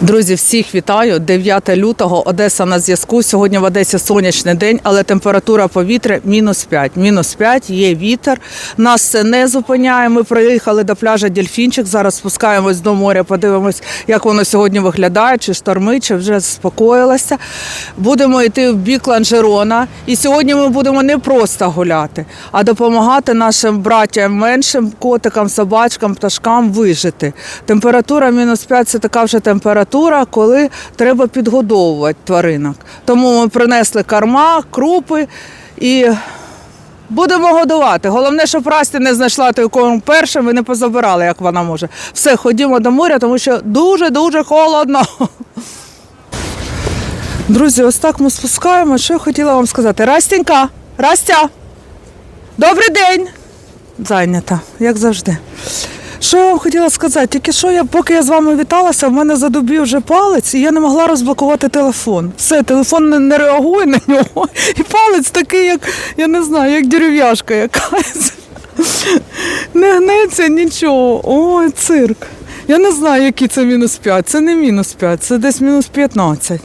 Друзі, всіх вітаю. 9 лютого, Одеса на зв'язку. Сьогодні в Одесі сонячний день, але температура повітря мінус 5. Мінус 5, є вітер. Нас це не зупиняє. Ми приїхали до пляжа Дельфінчик. Зараз спускаємось до моря, подивимось, як воно сьогодні виглядає, чи штормить, чи вже заспокоїлося. Будемо йти в бік Ланжерона. І сьогодні ми будемо не просто гуляти, а допомагати нашим братям меншим котикам, собачкам, пташкам вижити. Температура мінус 5 це така вже температура, коли треба підгодовувати тваринок. Тому ми принесли корма, крупи і будемо годувати. Головне, щоб Расті не знайшла той корм першим і не позабирали, як вона може. Все, ходімо до моря, тому що дуже-дуже холодно. Друзі, ось так ми спускаємо. Що я хотіла вам сказати? Растінька, Растя, добрий день. Зайнята, як завжди. Що я вам хотіла сказати? Тільки що я, поки я з вами віталася, в мене задубів вже палець, і я не могла розблокувати телефон. Все, телефон не, не реагує на нього. І палець такий, як я не знаю, як дерев'яшка якась. Не гнеться нічого. Ой, цирк. Я не знаю, який це мінус 5. Це не мінус 5, це десь мінус 15.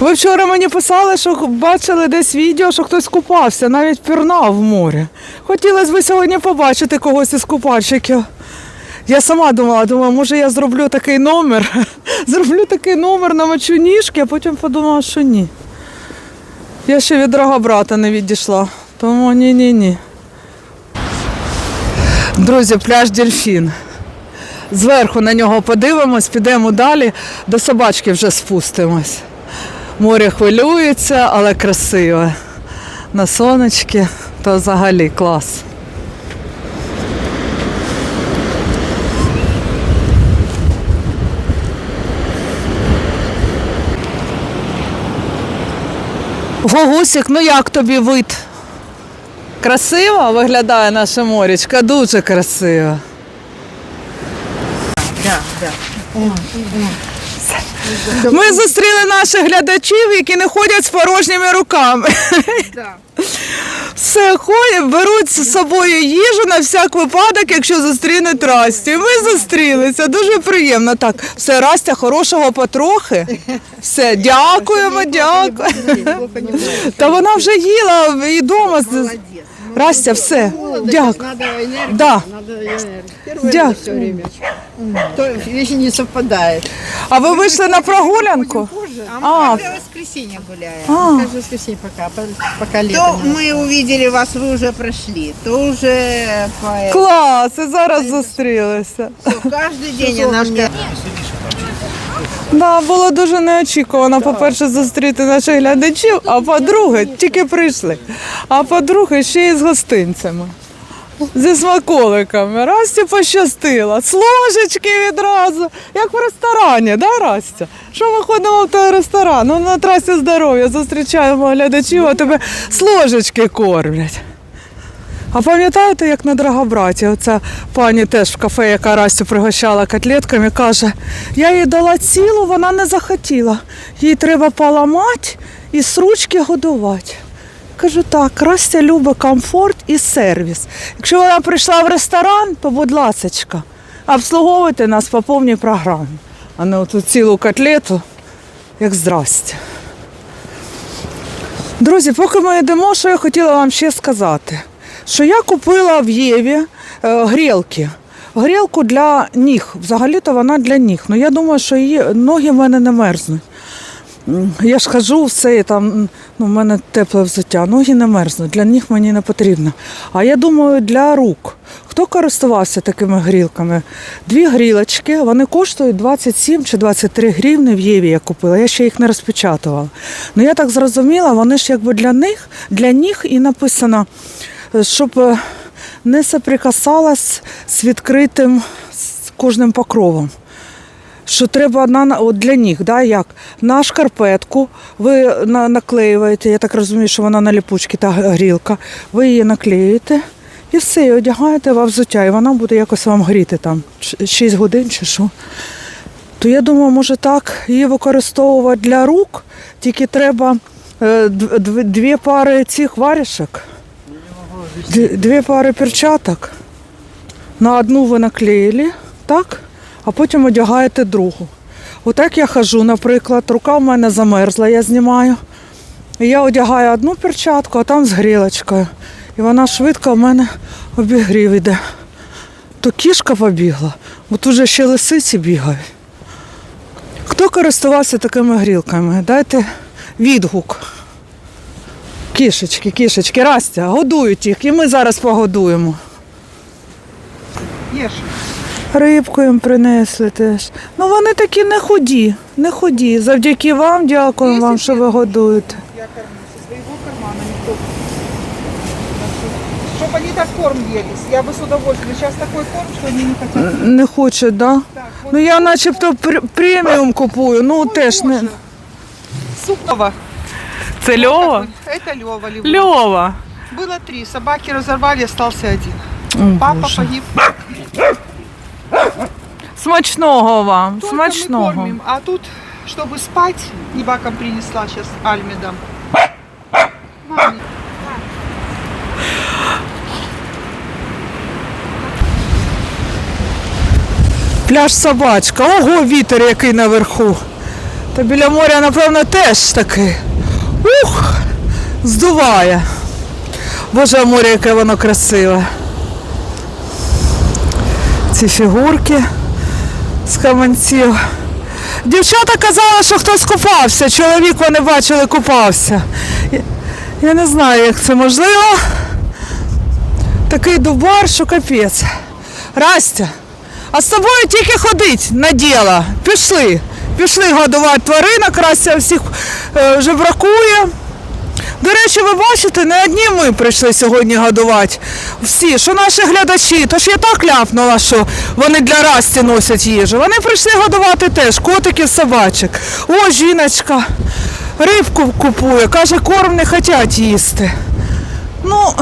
Ви вчора мені писали, що бачили десь відео, що хтось купався, навіть пірнав в морі. Хотілося б сьогодні побачити когось із купальщиків. Я сама думала, думаю, може я зроблю такий номер, зроблю такий номер, намочу ніжки, а потім подумала, що ні. Я ще від дорога брата не відійшла. Тому ні-ні-ні. Друзі, пляж Дельфін. Зверху на нього подивимось, підемо далі, до собачки вже спустимось. Море хвилюється, але красиве. На сонечки то взагалі клас. Гогусик, ну як тобі вид? Красиво виглядає наша морічка, дуже красиво. Ми зустріли наших глядачів, які не ходять з порожніми руками. Все ходять, беруть з собою їжу на всяк випадок, якщо зустрінуть Расті. Ми зустрілися, дуже приємно. Так, все, Растя, хорошого потрохи. Все, дякуємо, дякуємо. Та вона вже їла і вдома. Растя, все, дякую. Надо энергию. Да. Надо энергию. Первое Дякую. все время. То вещи не совпадает. А ви вийшли на прогулянку? А А. мы каждое воскресенье гуляем. Каждое воскресенье пока, по- пока лето. То мы увидели вас, вы уже прошли, то уже по... Клас, і зараз зустрілися. каждый день немножко. Да, було дуже неочікувано, по-перше, зустріти наших глядачів, а по-друге, тільки прийшли. А по-друге, ще й з гостинцями. Зі смаколиками. Расті пощастило. З ложечки відразу, як в ресторані, да, Растя? Що ми ходимо в той ресторан? Ну, на трасі здоров'я зустрічаємо глядачів, а тебе з ложечки кормлять. А пам'ятаєте, як на Драгобраті, оця пані теж в кафе, яка Растю пригощала котлетками, каже, я їй дала цілу, вона не захотіла. Їй треба поламати і з ручки годувати. Кажу, так, Растя любить комфорт і сервіс. Якщо вона прийшла в ресторан, то будь ласочка, обслуговуйте нас по повній програмі, а не оту цілу котлету, як здрасте. Друзі, поки ми йдемо, що я хотіла вам ще сказати, що я купила в Єві е, грілки. Грілку для ніг. Взагалі-то вона для ніг. Ну я думаю, що її ноги в мене не мерзнуть. Я ж хожу все, і там ну, в мене тепле взуття, ноги не мерзнуть, для них мені не потрібно. А я думаю, для рук. Хто користувався такими грілками? Дві грілочки, вони коштують 27 чи 23 гривни в Єві я купила. Я ще їх не розпечатувала. Ну я так зрозуміла, вони ж якби для них, для них і написано, щоб е, не соприкасалась з відкритим з кожним покровом що треба на, от для них, да, як? На шкарпетку ви на, наклеюєте, я так розумію, що вона на ліпучці та грілка, ви її наклеюєте і все, і одягаєте во взуття, і вона буде якось вам гріти там 6 годин чи що. То я думаю, може так її використовувати для рук, тільки треба е, дв- дв- дві пари цих варішок, дві пари перчаток. На одну ви наклеїли, так? а потім одягаєте другу. Отак я хожу, наприклад, рука в мене замерзла, я знімаю. І я одягаю одну перчатку, а там з грілочкою. І вона швидко в мене обігрів іде. То кішка побігла, бо тут же ще лисиці бігають. Хто користувався такими грілками? Дайте відгук. Кішечки, кішечки, Растя, годують їх, і ми зараз погодуємо. Ешь. Рибку їм принесли теж. Ну вони такі не худі, не худі. Завдяки вам дякуємо вам, що ви годуєте. Я кормлю со своего кармана, никто. Чтобы они так корм елись. Я бы с удовольствием. Сейчас такой корм, что они не хотят. Не хочуть, да? Так, Ну я начебто пр- преміум купую, ну теж не. Сухого. Це Льова? Это Лева. Льва. Льова. Было три. Собаки разорвали, остался один. Папа погиб. Смачного вам, Только мы смачного. кормим. А тут, чтобы спать, Небаком принесла сейчас Альмедом. Маме. Пляж собачка. Ого, вітер який наверху. Та біля моря, напевно, теж такий. Ух! Здуває. Боже, море, яке воно красиве. Ці фігурки з каменців. Дівчата казали, що хтось купався. Чоловік вони бачили, купався. Я не знаю, як це можливо. Такий дубар, що капець. Растя, а з тобою тільки ходить на діло. Пішли. Пішли годувати тваринок, Растя всіх е, вже бракує. До речі, ви бачите, не одні ми прийшли сьогодні годувати. Всі, що наші глядачі, то ж я так ляпнула, що вони для Расті носять їжу. Вони прийшли годувати теж котиків, собачок. О, жіночка, рибку купує, каже, корм не хочуть їсти. Ну,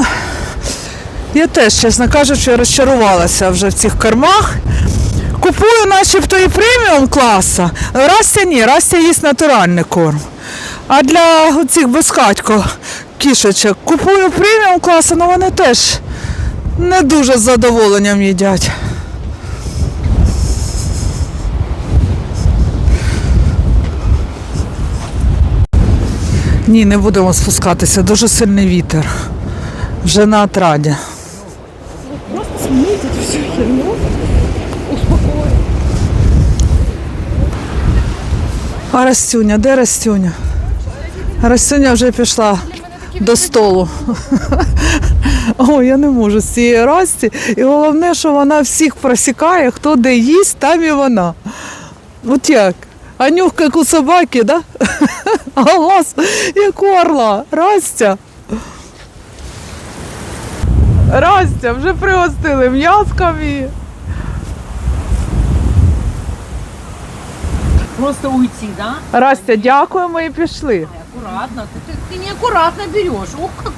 я теж, чесно кажучи, розчарувалася вже в цих кормах. Купую начебто і преміум класа. Растя ні, Растя їсть натуральний корм. А для цих безхатько кішечок купую преміум класу, але вони теж не дуже з задоволенням їдять. Ні, не будемо спускатися, дуже сильний вітер. Вже на отраді. А Растюня, де Растюня? Растюня вже пішла до столу. О, я не можу з цієї Расті. І головне, що вона всіх просікає, хто де їсть, там і вона. От як? А нюх, як у собаки, да? А голос, як у орла. Растя. Растя, вже пригостили м'язками. Просто уйти, да? Растя, дякуємо і пішли Аккуратно. Ты, ты, ты неаккуратно берешь. Ох, как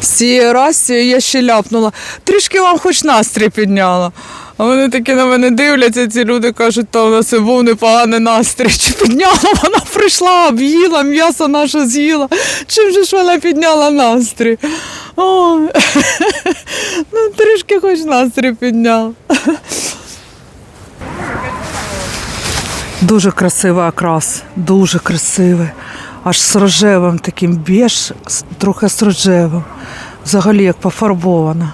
З цією Растю я ще ляпнула. Трішки вам хоч настрій підняла. А вони такі на мене дивляться, ці люди кажуть, то у нас і був непоганий настрій. Чи підняла вона прийшла, об'їла, м'ясо наше з'їла. Чим же ж вона підняла настрій? Ой. Ну, трішки хоч настрій підняла. Дуже красивий окрас, дуже красивий. Аж з рожевим таким біж, трохи з рожевим. Взагалі як пофарбована.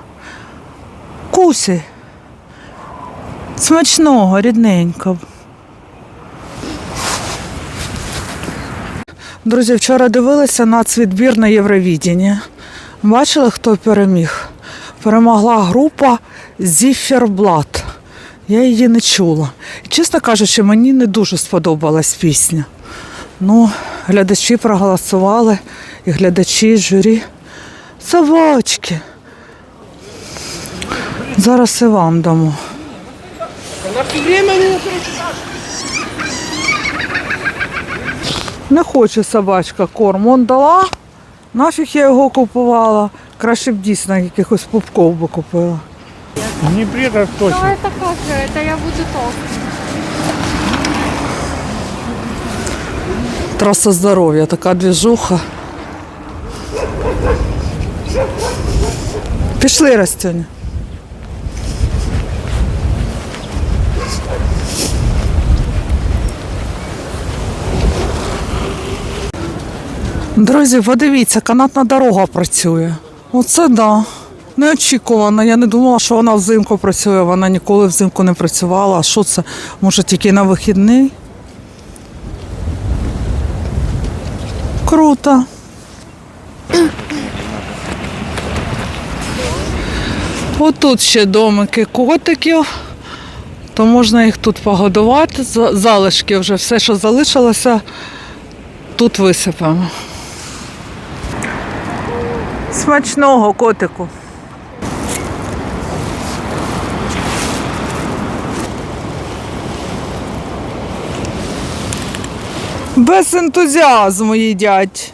Кусі. Смачного, рідненько. Друзі, вчора дивилися нацвідбір на Євровідіння. Бачили, хто переміг? Перемогла група Зіферблат. Я її не чула. Чесно кажучи, мені не дуже сподобалась пісня. Ну, глядачі проголосували, і глядачі, і журі. Собачки. Зараз і вам дамо. Не хоче собачка корм. Он дала, нафіг я його купувала. Краще б дійсно якихось пупков би купила. Не бред, точно. Ну это как же, это я буду толстый. Трасса здоровья, такая движуха. Пішли, Растюня. Друзі, подивіться, канатна дорога працює. Оце да. Неочікувано. Я не думала, що вона взимку працює. Вона ніколи взимку не працювала. А що це? Може, тільки на вихідний? Круто. Отут ще домики котиків, то можна їх тут погодувати. Залишки вже все, що залишилося, тут висипемо. Смачного котику. Без ентузіазму їдять.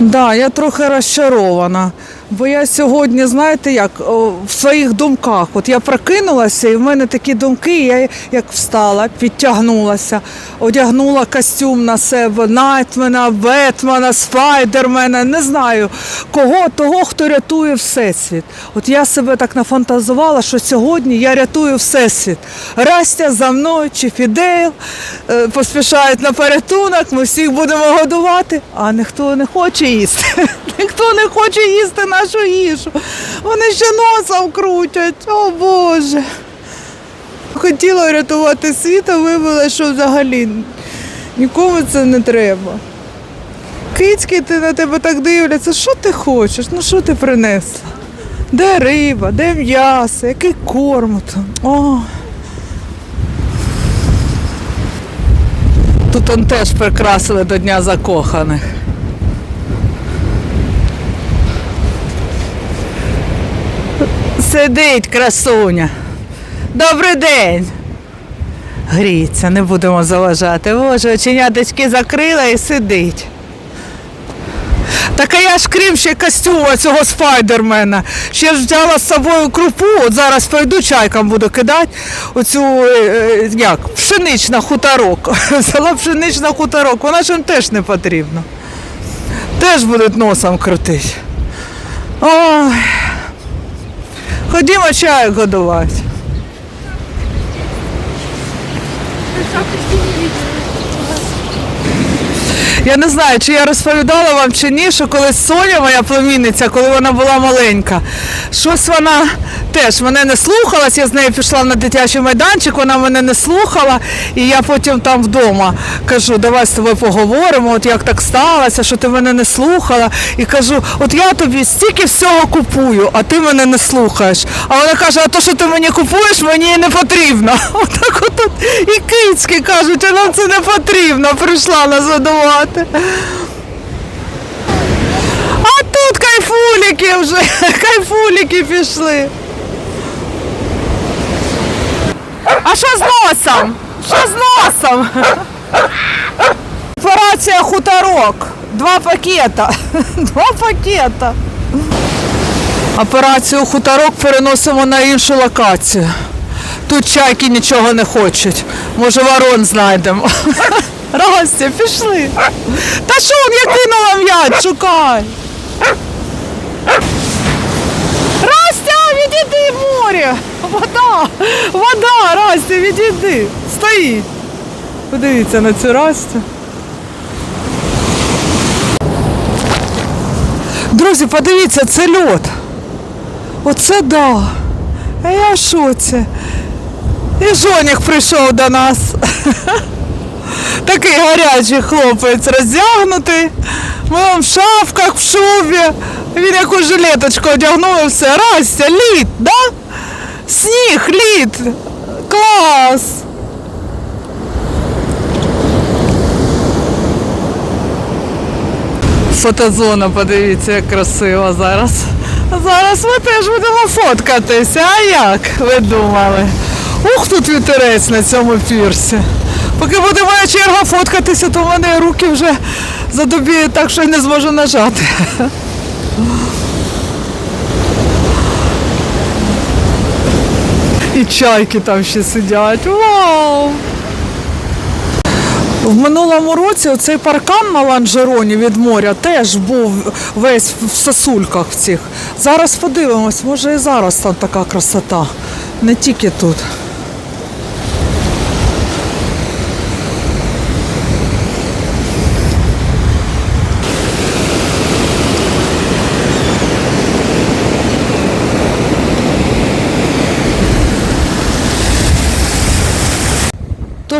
Да, я трохи розчарована. Бо я сьогодні, знаєте, як в своїх думках. От я прокинулася, і в мене такі думки, я як встала, підтягнулася, одягнула костюм на себе, Найтмена, Бетмена, Спайдермена, не знаю кого, того, хто рятує Всесвіт. От я себе так нафантазувала, що сьогодні я рятую Всесвіт. Растя за мною чи Фідейл е, поспішають на порятунок, ми всіх будемо годувати, а ніхто не хоче їсти. Ніхто не хоче їсти нашу їжу. Вони ще носом крутять. О Боже. Хотіла рятувати світ, а виявилося, що взагалі нікому це не треба. Кицьки ти на тебе так дивляться, що ти хочеш? Ну що ти принесла? Де риба, де м'ясо, який корм там? О. Тут он теж прикрасили до Дня закоханих. Сидить красуня. Добрий день. Гріється, не будемо заважати. Боже, оченяточки закрила і сидить. Так а я ж крім ще костюма цього спайдермена. Ще ж взяла з собою крупу, от зараз пойду чайкам буду кидати оцю е, е, як, пшенична хуторок. Взяла пшенична хуторок, вона ж їм теж не потрібна. Теж будуть носом крутити. Ой. Ходімо чаю годувати. Я не знаю, чи я розповідала вам чи ні, що колись Соня, моя племінниця, коли вона була маленька, щось вона теж мене не слухалась, я з нею пішла на дитячий майданчик, вона мене не слухала, і я потім там вдома кажу, давай з тобою поговоримо, от як так сталося, що ти мене не слухала. І кажу, от я тобі стільки всього купую, а ти мене не слухаєш. А вона каже, а то, що ти мені купуєш, мені не потрібно. Отак от і кицьки кажуть, а нам це не потрібно, прийшла нас годувати. А тут кайфуліки вже, кайфуліки пішли. А що з носом? Що з носом? Операція хуторок. Два пакета. Два пакета. Операцію хуторок переносимо на іншу локацію. Тут чайки нічого не хочуть. Може, ворон знайдемо. Ростя, пішли. Та що он, я кинула м'яч, шукай. Растя, відійди в море. Вода, вода, Растя, відійди. Стоїть. Подивіться на цю Растю. Друзі, подивіться, це льод. Оце да. А я в шоці. І Жонік прийшов до нас. Такий гарячий хлопець роздягнутий. Ми вам в шапках, в шубі. Він якусь жилеточку одягнув і все. Растя, лід, да? Сніг, лід. Клас. Фотозона, подивіться, як красиво зараз. Зараз ми теж будемо фоткатися. А як ви думали? Ух, тут вітерець на цьому пірсі. Поки буде моя черга фоткатися, то в мене руки вже задобіють так, що я не зможу нажати. І чайки там ще сидять. Вау! В минулому році цей паркан на ланжероні від моря теж був весь в сосульках в цих. Зараз подивимось, може і зараз там така красота. Не тільки тут.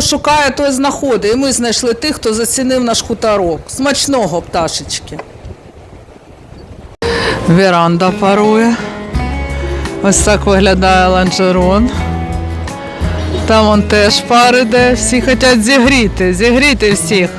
Шукає, той знаходить. І ми знайшли тих, хто зацінив наш хуторок. Смачного пташечки. Віранда парує. Ось так виглядає ланжерон. Там он теж пар іде. Всі хочуть зігріти, зігріти всіх.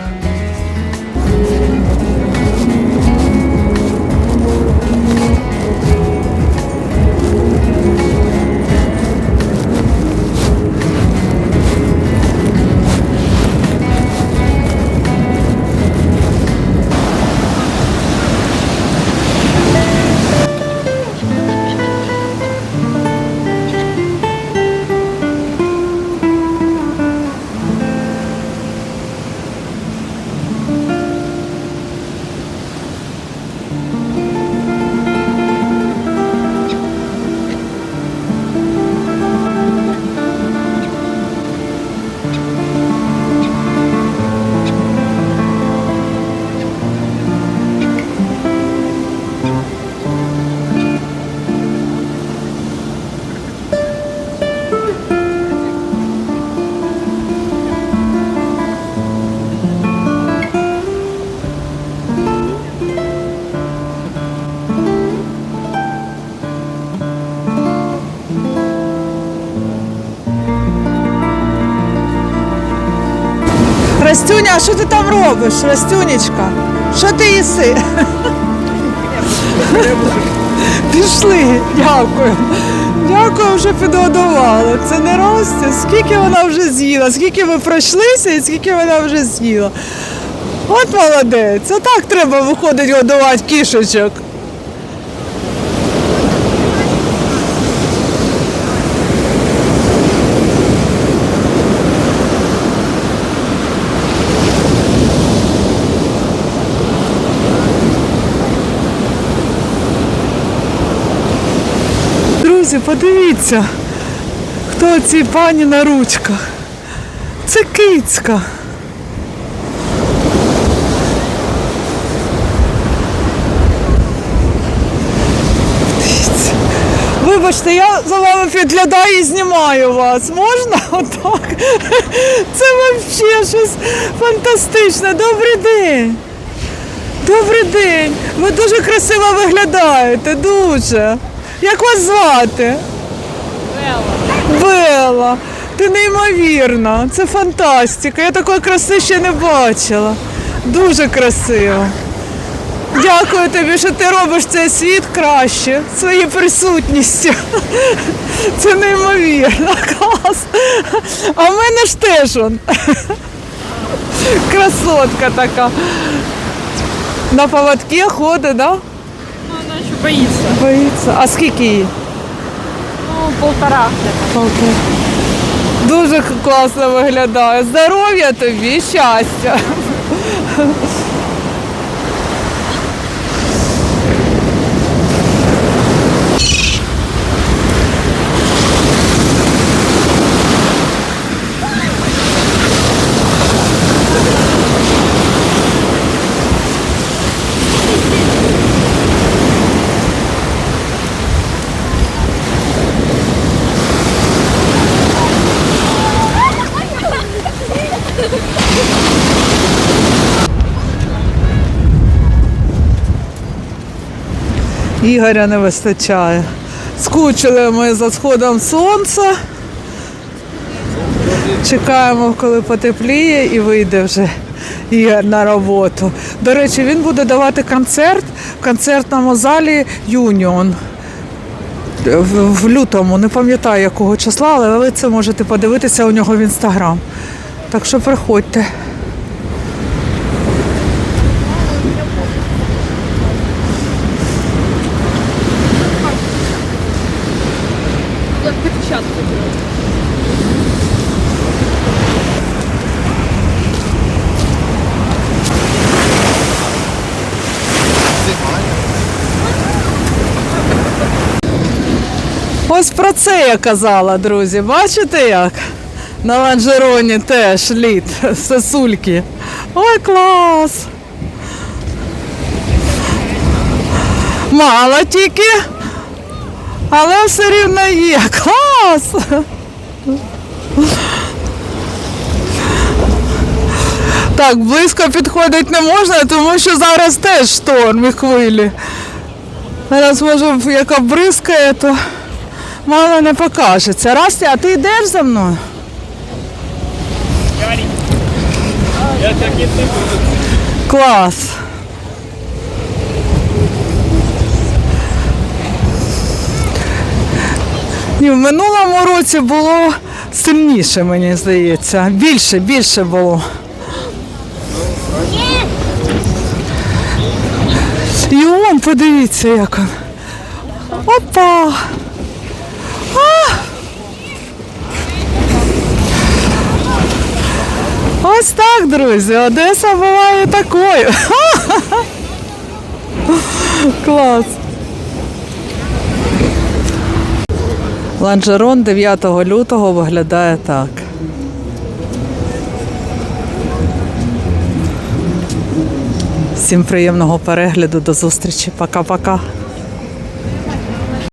Растюня, що ти там робиш, Растюнечка? Що ти їси? Пішли, дякую. Дякую, вже підгодували. Це не росте, Скільки вона вже з'їла, скільки ми пройшлися і скільки вона вже з'їла. От молодець, отак треба виходить годувати кішечок. Друзі, подивіться, хто ці пані на ручках. Це кицька. Вибачте, я за вами підглядаю і знімаю вас. Можна? Отак. Це взагалі щось фантастичне. Добрий день. Добрий день. Ви дуже красиво виглядаєте, дуже. Як вас звати? Белла. Белла. Ти неймовірна. Це фантастика. Я такої краси ще не бачила. Дуже красиво. Дякую тобі, що ти робиш цей світ краще своєю присутністю. Це неймовірно. Клас. А в мене ж теж он. Красотка така. На поводке ходить, да? Боится. Боїться. А скільки їй? Ну, полтора. Полтора. Дуже класно виглядає. Здоров'я тобі, щастя. Ігоря не вистачає. Скучили ми за сходом сонця. Чекаємо, коли потепліє і вийде вже Ігор на роботу. До речі, він буде давати концерт в концертному залі Юніон. В, лютому, не пам'ятаю якого числа, але ви це можете подивитися у нього в інстаграм. Так що приходьте. Ось про це я казала, друзі. Бачите як? На ланжероні теж лід, сосульки. Ой, клас! Мало тільки, але все рівно є. Клас! Так, близько підходити не можна, тому що зараз теж шторм і хвилі. Зараз може як обризкає, то мало не покажеться. Расті, а ти йдеш за мною? Я так і буду. Клас. Ні, в минулому році було сильніше, мені здається. Більше, більше було. І он, подивіться, як он. Опа! Ось так, друзі, Одеса буває такою. Клас. Ланжерон 9 лютого виглядає так. Всім приємного перегляду, до зустрічі. Пока-пока.